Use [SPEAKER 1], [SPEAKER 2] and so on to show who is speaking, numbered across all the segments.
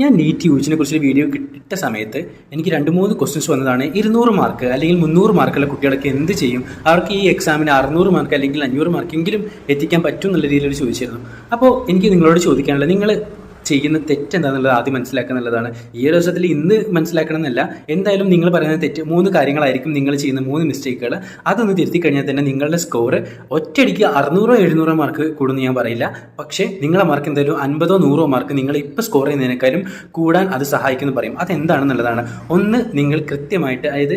[SPEAKER 1] ഞാൻ നീറ്റ് യൂജിനെ കുറിച്ച് കുറിച്ചൊരു വീഡിയോ കിട്ടിയ സമയത്ത് എനിക്ക് രണ്ട് മൂന്ന് ക്വസ്റ്റ്യൻസ് വന്നതാണ്. ഇരുന്നൂറ് മാർക്ക് അല്ലെങ്കിൽ മുന്നൂറ് മാർക്കുള്ള കുട്ടികളൊക്കെ എന്ത് ചെയ്യും? അവർക്ക് ഈ എക്സാമിന് അറുന്നൂറ് മാർക്ക് അല്ലെങ്കിൽ അഞ്ഞൂറ് മാർക്കെങ്കിലും എത്തിക്കാൻ പറ്റും എന്നുള്ള രീതിയിൽ ചോദിച്ചിരുന്നു. അപ്പോൾ എനിക്ക് നിങ്ങളോട് ചോദിക്കാനുള്ളത് നിങ്ങൾ ചെയ്യുന്ന തെറ്റെന്താന്നുള്ളത് ആദ്യം മനസ്സിലാക്കുക എന്നുള്ളതാണ്. ഈ ഒരു ദിവസത്തിൽ ഇന്ന് മനസ്സിലാക്കണം എന്നല്ല എന്തായാലും നിങ്ങൾ പറയുന്ന തെറ്റ് മൂന്ന് കാര്യങ്ങളായിരിക്കും നിങ്ങൾ ചെയ്യുന്ന മൂന്ന് മിസ്റ്റേക്കുകൾ അതൊന്ന് തിരുത്തി കഴിഞ്ഞാൽ തന്നെ നിങ്ങളുടെ സ്കോർ ഒറ്റയടിക്ക് അറുന്നൂറോ എഴുന്നൂറോ മാർക്ക് കൂടുമെന്ന് ഞാൻ പറയില്ല. പക്ഷേ നിങ്ങളുടെ മാർക്ക് എന്തായാലും അൻപതോ നൂറോ മാർക്ക് നിങ്ങൾ ഇപ്പോൾ സ്കോർ ചെയ്യുന്നതിനേക്കാളും കൂടാൻ അത് സഹായിക്കുമെന്ന് പറയും. അതെന്താണെന്നുള്ളതാണ്. ഒന്ന് നിങ്ങൾ കൃത്യമായിട്ട് അതായത്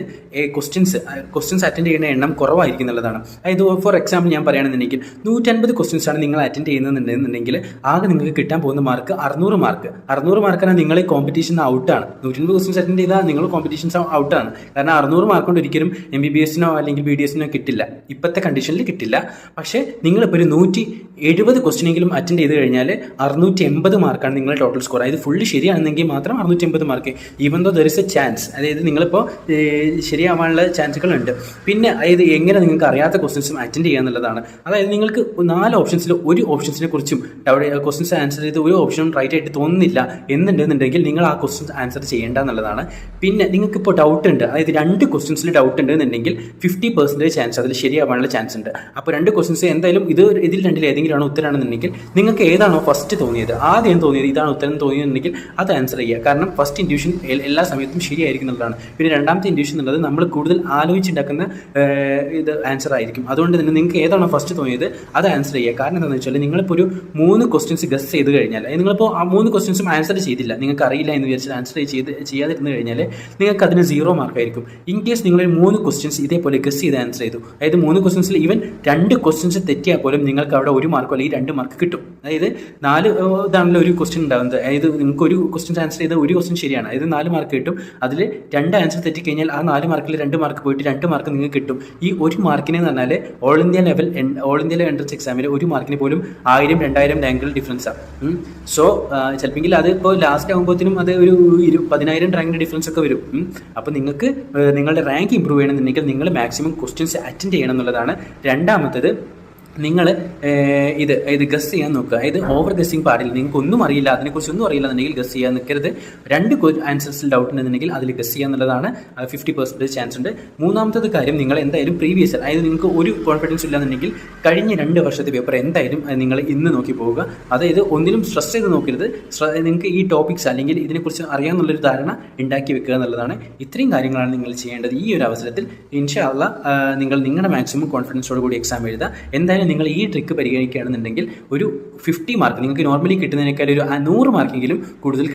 [SPEAKER 1] ക്വസ്റ്റ്യൻസ് ക്വസ്റ്റ്യൻസ് അറ്റൻഡ് ചെയ്യുന്ന എണ്ണം കുറവായിരിക്കും എന്നുള്ളതാണ്. അതായത് ഫോർ എക്സാമ്പിൾ ഞാൻ പറയുകയാണെന്നുണ്ടെങ്കിൽ നൂറ്റൻപത് ക്വസ്റ്റ്യൻസ് ആണ് നിങ്ങൾ അറ്റൻഡ് ചെയ്യുന്നുണ്ടെന്നുണ്ടെങ്കിൽ ആകെ നിങ്ങൾക്ക് കിട്ടാൻ പോകുന്ന മാർക്ക് അറുന്നൂറ് മാർക്ക് അറുന്നൂറ് മാർക്കാണ് നിങ്ങൾ ഈ കോമ്പറ്റീഷൻ ഔട്ടാണ് നൂറ്റൻപത് ക്വസ്റ്റ്യൻസ് അറ്റൻഡ് ചെയ്താൽ നിങ്ങൾ കോമ്പറ്റീഷൻസ് ഔട്ടാണ് കാരണം അറുന്നൂറ് മാർക്ക് കൊണ്ട് ഒരിക്കലും എം ബി ബി എസിനോ അല്ലെങ്കിൽ ബി ഡി എസിനോ കിട്ടില്ല. ഇപ്പോഴത്തെ കണ്ടീഷനിൽ കിട്ടില്ല. പക്ഷേ നിങ്ങളിപ്പോൾ ഒരു നൂറ്റി എഴുപത് ക്വസ്റ്റ്യനെങ്കിലും അറ്റൻഡ് ചെയ്ത് കഴിഞ്ഞാൽ അറുന്നൂറ്റി എൺപത് മാർക്കാണ് നിങ്ങൾ ടോട്ടൽ സ്കോർ അതായത് ഫുള്ള് ശരിയാണെന്നെങ്കിൽ മാത്രം അറുന്നൂറ്റി എൺപത് mark even though there is a chance അതായത് നിങ്ങളിപ്പോൾ ശരിയാവാനുള്ള ചാൻസുകളുണ്ട് പിന്നെ അതായത് എങ്ങനെ നിങ്ങൾക്ക് അറിയാത്ത ക്വസ്റ്റ്യൻസും അറ്റൻഡ് ചെയ്യുക എന്നുള്ളതാണ്. അതായത് നിങ്ങൾക്ക് നാല് ഓപ്ഷൻസിൽ ഒരു ഓപ്ഷൻസിനെ കുറിച്ചും ക്വസ്റ്റ്യൻസ് ആൻസർ ചെയ്ത് ഒരു ഓപ്ഷനും റൈറ്റ് ആയിട്ട് തോന്നുന്നില്ല എന്നുണ്ടെന്നുണ്ടെങ്കിൽ നിങ്ങൾ ആ ക്വസ്റ്റ്യൻസ് ആൻസർ ചെയ്യേണ്ട എന്നുള്ളതാണ്. പിന്നെ നിങ്ങൾക്ക് ഇപ്പോൾ ഡൗട്ട് ഉണ്ട്. അതായത് രണ്ട് ക്വസ്റ്റ്യൻസിൽ ഡൗട്ട് ഉണ്ട് എന്നുണ്ടെങ്കിൽ ഫിഫ്റ്റി പെർസെന്റേജ് ചാൻസ് അതിൽ ശരിയാവാനുള്ള ചാൻസ് ഉണ്ട്. അപ്പോൾ രണ്ട് ക്വസ്റ്റ്യൻസ് എന്തായാലും ഇത് ഇതിൽ രണ്ടിൽ ഏതെങ്കിലും ആണ് ഉത്തരമാണെന്നുണ്ടെങ്കിൽ നിങ്ങൾക്ക് ഏതാണോ ഫസ്റ്റ് തോന്നിയത് ആദ്യം തോന്നിയത് ഇതാണ് ഉത്തരം തോന്നിയതെന്നുണ്ടെങ്കിൽ അത് ആൻസർ ചെയ്യുക. കാരണം ഫസ്റ്റ് ഇൻഡ്യൂഷൻ എല്ലാ സമയത്തും ശരിയായിരിക്കും എന്നുള്ളതാണ്. പിന്നെ രണ്ടാമത്തെ ഇൻഡ്യൂഷൻ എന്നുള്ളത് നമ്മൾ കൂടുതൽ ആലോചിച്ചുണ്ടാക്കുന്ന ഇത് ആൻസർ ആയിരിക്കും. അതുകൊണ്ട് തന്നെ നിങ്ങൾക്ക് ഏതാണോ ഫസ്റ്റ് തോന്നിയത് അത് ആൻസർ ചെയ്യുക. കാരണം എന്താണെന്ന് വെച്ചാൽ നിങ്ങളിപ്പോൾ ഒരു മൂന്ന് ക്വസ്റ്റ്യൻസ് ഗസ് ചെയ്ത് കഴിഞ്ഞാൽ നിങ്ങളിപ്പോൾ ആ മൂന്ന് ക്വസ്റ്റ്യൻസും ആൻസർ ചെയ്തില്ല. നിങ്ങൾക്ക് അറിയില്ല എന്ന് വിചാരിച്ച് ആൻസർ ചെയ്ത് ചെയ്യാതിരുന്നു കഴിഞ്ഞാൽ നിങ്ങൾക്ക് അതിന് സീറോ മാർക്കായിരിക്കും ഇൻ കേസ് നിങ്ങൾ മൂന്ന് ക്വസ്റ്റ്യൻസ് ഇതേപോലെ ഗസ് ചെയ്ത് ആൻസർ ചെയ്തു. അതായത് മൂന്ന് ക്വസ്റ്റ്യൻസിൽ ഈവൻ രണ്ട് ക്വസ്റ്റ്യൻസ് തെറ്റിയാൽ പോലും നിങ്ങൾക്ക് അവിടെ ഒരു മാർക്കോ അല്ലെങ്കിൽ രണ്ട് മാർക്ക് കിട്ടും. അതായത് നാല് ഇതാണല്ലോ ഒരു ക്വസ്റ്റ്യൻ ഉണ്ടാകുന്നത് അതായത് നിങ്ങൾക്ക് ഒരു ക്വസ്റ്റ്യൻ ആൻസർ ചെയ്ത ഒരു ക്വസ്റ്റ്യൻ ശരിയാണ്. അതായത് നാല് മാർക്ക് കിട്ടും. അതിൽ രണ്ട് ആൻസർ തെറ്റിക്കഴിഞ്ഞാൽ ആ നാല് മാർക്കിൽ രണ്ട് മാർക്ക് പോയിട്ട് രണ്ട് മാർക്ക് നിങ്ങൾക്ക് കിട്ടും. ഈ ഒരു മാർക്കിനെ എന്ന് പറഞ്ഞാൽ all India level all India entrance എക്സാമിൽ ഒരു മാർക്കിന് പോലും ആയിരം രണ്ടായിരം ഡിഫറൻസ് ആണ് സോ ചിലപ്പോൾ അത് ഇപ്പോൾ ലാസ്റ്റ് ആകുമ്പോഴത്തേനും അത് ഒരു ഇരു പതിനായിരം റാങ്കിന്റെ ഡിഫറൻസ് ഒക്കെ വരും. അപ്പോൾ നിങ്ങൾക്ക് നിങ്ങളുടെ റാങ്ക് ഇമ്പ്രൂവ് ചെയ്യണമെന്നുണ്ടെങ്കിൽ നിങ്ങൾ മാക്സിമം ക്വസ്റ്റ്യൻസ് അറ്റൻഡ് ചെയ്യണം എന്നുള്ളതാണ് രണ്ടാമത്തത്. നിങ്ങൾ ഇത് ഇത് ഗസ് ചെയ്യാൻ നോക്കുക. ഇത് ഓവർ ഗസ്സിങ് പാടില്ല. നിങ്ങൾക്ക് ഒന്നും അറിയില്ല അതിനെക്കുറിച്ച് ഒന്നും അറിയില്ല എന്നുണ്ടെങ്കിൽ ഗസ് ചെയ്യാൻ നിൽക്കരുത്. രണ്ട് ആൻസേഴ്സിൽ ഡൗട്ട് ഉണ്ടെന്നുണ്ടെങ്കിൽ അതിൽ ഗസ് ചെയ്യുക എന്നുള്ളതാണ് ഫിഫ്റ്റി പെർസെന്റേജ് ചാൻസ് ഉണ്ട്. മൂന്നാമത്തത് കാര്യം നിങ്ങൾ എന്തായാലും പ്രീവിയസ് അതായത് നിങ്ങൾക്ക് ഒരു കോൺഫിഡൻസ് ഇല്ലാന്നുണ്ടെങ്കിൽ കഴിഞ്ഞ രണ്ട് വർഷത്തെ പേപ്പർ എന്തായാലും നിങ്ങൾ ഇന്ന് നോക്കി പോവുക. അതായത് ഒന്നിലും സ്ട്രെസ് ചെയ്ത് നോക്കരുത്. നിങ്ങൾക്ക് ഈ ടോപ്പിക്സ് അല്ലെങ്കിൽ ഇതിനെക്കുറിച്ച് അറിയാമെന്നുള്ളൊരു ധാരണ ഉണ്ടാക്കി വെക്കുക എന്നുള്ളതാണ് ഇത്രയും കാര്യങ്ങളാണ് നിങ്ങൾ ചെയ്യേണ്ടത് ഈ ഒരു അവസരത്തിൽ. ഇൻഷാ ഇൻഷാല്ല നിങ്ങൾ നിങ്ങളുടെ മാക്സിമം കോൺഫിഡൻസോട് കൂടി എക്സാം എഴുതുക. എന്തായാലും നിങ്ങൾ ഈ ട്രിക്ക് പരിഗണിക്കുകയാണെന്നുണ്ടെങ്കിൽ ഒരു ഫിഫ്റ്റി മാർക്ക് നിങ്ങൾക്ക് നോർമലി കിട്ടുന്നതിനേക്കാൾ ഒരു നൂറ് മാർക്കെങ്കിലും കൂടുതൽ